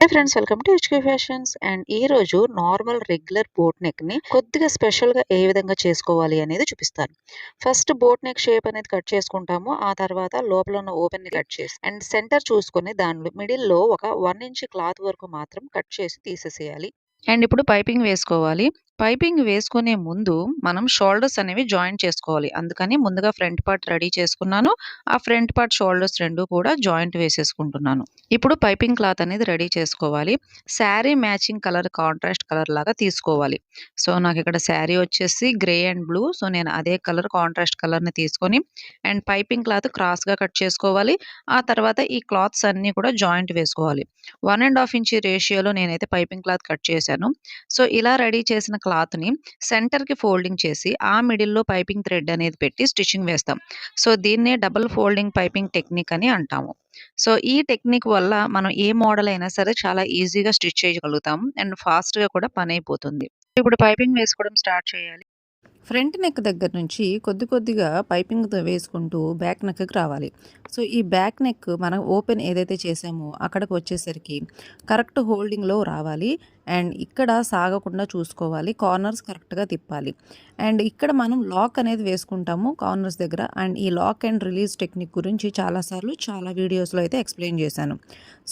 Hi friends welcome to HK fashions. And ఈ రోజు normal regular boat నెక్ని కొద్దిగా స్పెషల్గా ఏ విధంగా చేసుకోవాలి అనేది చూపిస్తాను. ఫస్ట్ బోట్ నెక్ షేప్ అనేది కట్ చేసుకుంటాము. ఆ తర్వాత లోపల ఉన్న ఓపెన్ని కట్ చేసి అండ్ సెంటర్ చూసుకొని దానిలో మిడిల్లో ఒక వన్ ఇంచ్ క్లాత్ వరకు మాత్రం కట్ చేసి తీసేసేయాలి. అండ్ ఇప్పుడు పైపింగ్ వేసుకోవాలి. పైపింగ్ వేసుకునే ముందు మనం షోల్డర్స్ అనేవి జాయింట్ చేసుకోవాలి. అందుకని ముందుగా ఫ్రంట్ పార్ట్ రెడీ చేసుకున్నాను. ఆ ఫ్రంట్ పార్ట్ షోల్డర్స్ రెండు కూడా జాయింట్ వేసేసుకుంటున్నాను. ఇప్పుడు పైపింగ్ క్లాత్ అనేది రెడీ చేసుకోవాలి. Sari matching colour contrast colour లాగా తీసుకోవాలి. సో నాకు ఇక్కడ శారీ వచ్చేసి గ్రే అండ్ బ్లూ. సో నేను అదే కలర్ కాంట్రాస్ట్ కలర్ని తీసుకొని అండ్ పైపింగ్ క్లాత్ క్రాస్గా కట్ చేసుకోవాలి. ఆ తర్వాత ఈ క్లాత్స్ అన్నీ కూడా జాయింట్ వేసుకోవాలి. వన్ అండ్ హాఫ్ ఇంచ్ రేషియోలో నేనైతే పైపింగ్ క్లాత్ కట్ చేశాను. సో ఇలా రెడీ చేసిన క్లాత్ని సెంటర్కి ఫోల్డింగ్ చేసి ఆ మిడిల్లో పైపింగ్ థ్రెడ్ అనేది పెట్టి స్టిచ్చింగ్ వేస్తాం. సో దీన్నే డబుల్ ఫోల్డింగ్ పైపింగ్ టెక్నిక్ అని అంటాము. సో ఈ టెక్నిక్ వల్ల మనం ఏ మోడల్ అయినా సరే చాలా ఈజీగా స్టిచ్ చేయగలుగుతాం అండ్ ఫాస్ట్గా కూడా పని అయిపోతుంది. ఇప్పుడు పైపింగ్ వేసుకోవడం స్టార్ట్ చేయాలి. ఫ్రంట్ నెక్ దగ్గర నుంచి కొద్ది కొద్దిగా పైపింగ్ వేసుకుంటూ బ్యాక్ నెక్కి రావాలి. సో ఈ బ్యాక్ నెక్ మనం ఓపెన్ ఏదైతే చేసామో అక్కడికి వచ్చేసరికి కరెక్ట్ హోల్డింగ్లో రావాలి. అండ్ ఇక్కడ సాగకుండా చూసుకోవాలి. కార్నర్స్ కరెక్ట్గా తిప్పాలి. అండ్ ఇక్కడ మనం లాక్ అనేది వేసుకుంటాము కార్నర్స్ దగ్గర. అండ్ ఈ లాక్ అండ్ రిలీజ్ టెక్నిక్ గురించి చాలాసార్లు చాలా వీడియోస్లో అయితే ఎక్స్ప్లెయిన్ చేశాను.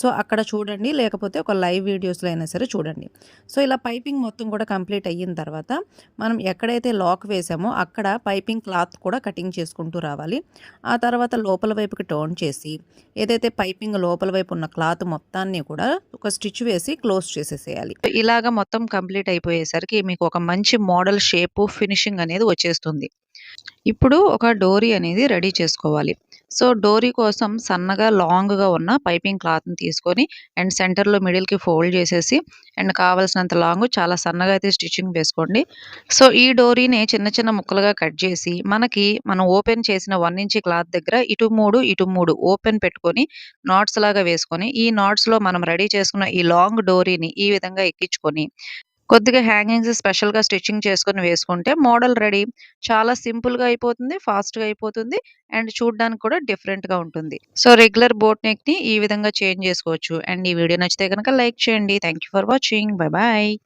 సో అక్కడ చూడండి. లేకపోతే ఒక లైవ్ వీడియోస్లో అయినా సరే చూడండి. సో ఇలా పైపింగ్ మొత్తం కూడా కంప్లీట్ అయిన తర్వాత మనం ఎక్కడైతే లాక్ వేసామో అక్కడ పైపింగ్ క్లాత్ కూడా కటింగ్ చేసుకుంటూ రావాలి. ఆ తర్వాత లోపల వైపుకి టర్న్ చేసి ఏదైతే పైపింగ్ లోపల వైపు ఉన్న క్లాత్ మొత్తాన్ని కూడా ఒక స్టిచ్ వేసి క్లోజ్ చేసేసేయాలి. ఇలాగ మొత్తం కంప్లీట్ అయిపోయేసరికి మీకు ఒక మంచి మోడల్ షేపు ఫినిషింగ్ అనేది వచ్చేస్తుంది. ఇప్పుడు ఒక డోరీ అనేది రెడీ చేసుకోవాలి. సో డోరీ కోసం సన్నగా లాంగ్గా ఉన్న పైపింగ్ క్లాత్ని తీసుకొని అండ్ సెంటర్లో మిడిల్కి ఫోల్డ్ చేసేసి అండ్ కావాల్సినంత లాంగ్ చాలా సన్నగా అయితే స్టిచ్చింగ్ వేసుకోండి. సో ఈ డోరీని చిన్న చిన్న ముక్కలుగా కట్ చేసి మనకి మనం ఓపెన్ చేసిన వన్ ఇంచ్ క్లాత్ దగ్గర ఇటు మూడు ఇటు మూడు ఓపెన్ పెట్టుకొని నాట్స్ లాగా వేసుకొని ఈ నాట్స్లో మనం రెడీ చేసుకున్న ఈ లాంగ్ డోరీని ఈ విధంగా ఎక్కించుకొని కొద్దిగా హ్యాంగింగ్స్ స్పెషల్గా స్టిచ్చింగ్ చేసుకొని వేసుకుంటే మోడల్ రెడీ. చాలా సింపుల్గా అయిపోతుంది ఫాస్ట్గా అయిపోతుంది అండ్ చూడడానికి కూడా డిఫరెంట్గా ఉంటుంది. సో రెగ్యులర్ బోట్ నెక్ని ఈ విధంగా చేంజ్ చేసుకోవచ్చు. అండ్ ఈ వీడియో నచ్చితే కనుక లైక్ చేయండి. Thank for watching. Bye bye.